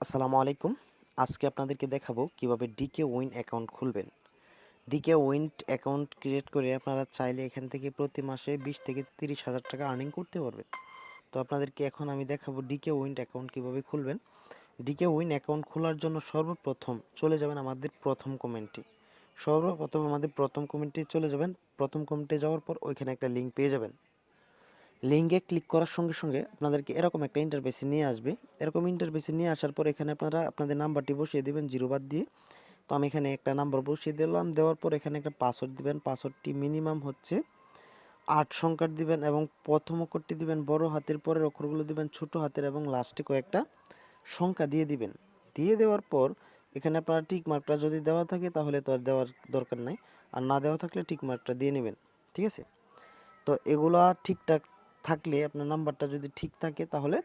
আসসালামু আলাইকুম। আজকে আপনাদেরকে দেখাবো কীভাবে ডিকে উইন অ্যাকাউন্ট খুলবেন। ডিকে উইন অ্যাকাউন্ট ক্রিয়েট করে আপনারা চাইলে এখান থেকে প্রতি মাসে বিশ থেকে তিরিশ হাজার টাকা আর্নিং করতে পারবেন। তো আপনাদেরকে এখন আমি দেখাবো ডিকে উইন অ্যাকাউন্ট কীভাবে খুলবেন। ডিকে উইন অ্যাকাউন্ট খোলার জন্য সর্বপ্রথম চলে যাবেন আমাদের প্রথম কমেন্টে সর্বপ্রথম আমাদের প্রথম কমেন্টে চলে যাবেন। প্রথম কমেন্টে যাওয়ার পর ওইখানে একটা লিঙ্ক পেয়ে যাবেন। লিঙ্কে ক্লিক করার সঙ্গে সঙ্গে আপনাদেরকে এরকম একটা ইন্টারফেসে নিয়ে আসবে। এরকম ইন্টারফেসে নিয়ে আসার পর এখানে আপনারা আপনাদের নাম্বারটি বসিয়ে দেবেন জিরো বাদ দিয়ে। তো আমি এখানে একটা নাম্বার বসিয়ে দিলাম, দেওয়ার পর এখানে একটা পাসওয়ার্ড দিবেন। পাসওয়ার্ডটি মিনিমাম হচ্ছে আট সংখ্যার দিবেন এবং প্রথম অক্ষরটি দিবেন বড় হাতের, পরের অক্ষরগুলো দিবেন ছোট হাতের এবং লাস্টে কয়েকটা সংখ্যা দিয়ে দিবেন। দিয়ে দেওয়ার পর এখানে আপনারা টিক মার্কটা যদি দেওয়া থাকে তাহলে তো আর দেওয়ার দরকার নাই। আর না দেওয়া থাকলে টিক মার্কটা দিয়ে নেবেন, ঠিক আছে? তো এগুলা ঠিকঠাক থাকলে আপনার নাম্বারটা যদি ঠিক থাকে তাহলে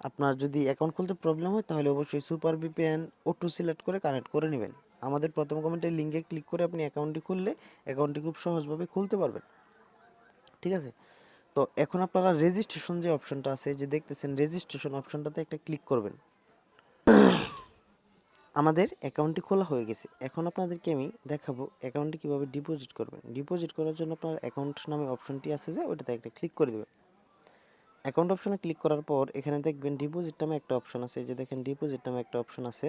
আপনার যদি অ্যাকাউন্ট খুলতে প্রবলেম হয় তাহলে অবশ্যই সুপার ভিপিএন ওটু সিলেক্ট করে কানেক্ট করে নেবেন। আমাদের প্রথম কমেন্টের লিঙ্কে ক্লিক করে আপনি অ্যাকাউন্টটি খুললে অ্যাকাউন্টটি খুব সহজভাবে খুলতে পারবেন। ঠিক আছে? তো এখন আপনারা রেজিস্ট্রেশন যে অপশনটা আছে যে দেখতেছেন রেজিস্ট্রেশন অপশনটাতে একটা ক্লিক করবেন। আমাদের অ্যাকাউন্টটি খোলা হয়ে গেছে। এখন আপনাদেরকে আমি দেখাবো অ্যাকাউন্টে কীভাবে ডিপোজিট করবেন। ডিপোজিট করার জন্য আপনার অ্যাকাউন্ট নামে অপশনটি আছে যে ওইটাতে একটা ক্লিক করে দেবেন। অ্যাকাউন্ট অপশনে ক্লিক করার পর এখানে দেখবেন ডিপোজিট নামে একটা অপশন আছে। যে দেখেন ডিপোজিট নামে একটা অপশন আছে।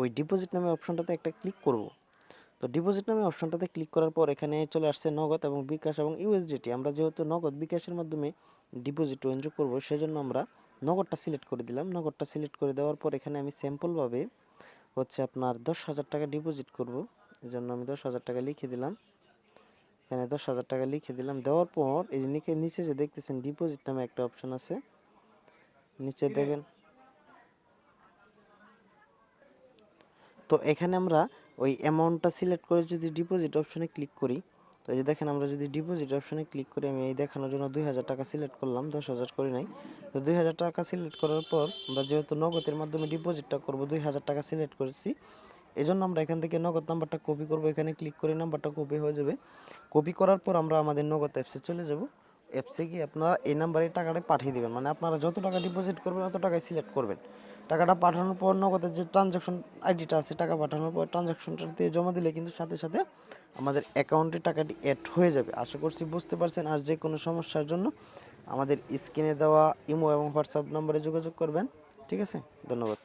ওই ডিপোজিট নামে অপশনটাতে একটা ক্লিক করব। তো ডিপোজিট নামে অপশনটাতে ক্লিক করার পর এখানে চলে আসছে নগদ এবং বিকাশ এবং ইউএসডিটি। আমরা যেহেতু নগদ বিকাশের মাধ্যমে ডিপোজিট উইন্ড্রো করব, সেজন্য আমরা নগদটা সিলেক্ট করে দিলাম। নগদটা সিলেক্ট করে দেওয়ার পর এখানে আমি স্যাম্পলভাবে হচ্ছে আপনার দশ হাজার টাকা ডিপোজিট করব। এই জন্য আমি দশ হাজার টাকা লিখে দিলাম। এখানে দশ হাজার টাকা লিখে দিলাম। দেওয়ার পর এই যে নিচে নিচে যে দেখতেছেন ডিপোজিট নামে একটা অপশন আছে। নিচে দেখেন। তো এখানে আমরা ওই অ্যামাউন্টটা সিলেক্ট করে যদি ডিপোজিট অপশনে ক্লিক করি এই যে দেখেন, আমরা যদি ডিপোজিট অপশনে ক্লিক করি, আমি এই দেখানোর জন্য দুই হাজার টাকা সিলেক্ট করলাম, দশ হাজার করি নাই। তো দুই হাজার টাকা সিলেক্ট করার পর, আমরা যেহেতু নগদের মাধ্যমে ডিপোজিটটা করব, দুই হাজার টাকা সিলেক্ট করেছি এই জন্য আমরা এখান থেকে নগদ নাম্বারটা কপি করব। এখানে ক্লিক করে নাম্বারটা কপি হয়ে যাবে। কপি করার পর আমরা আমাদের নগদ অ্যাপসে চলে যাব। অ্যাপসে গিয়ে আপনারা এই নাম্বারে টাকাটা পাঠিয়ে দেবেন। মানে আপনারা যত টাকা ডিপোজিট করবেন, অত টাকায় সিলেক্ট করবেন। টাকাটা পাঠানোর পর নগদের যে ট্রানজাকশন আইডিটা আছে, টাকা পাঠানোর পর ট্রানজাকশনটা দিয়ে জমা দিলে কিন্তু সাথে সাথে আমাদের অ্যাকাউন্টে টাকাটি অ্যাড হয়ে যাবে। আশা করছি বুঝতে পারছেন। আর যে কোনো সমস্যার জন্য আমাদের স্ক্রিনে দেওয়া ইমো এবং হোয়াটসঅ্যাপ নম্বরে যোগাযোগ করবেন। ঠিক আছে? ধন্যবাদ।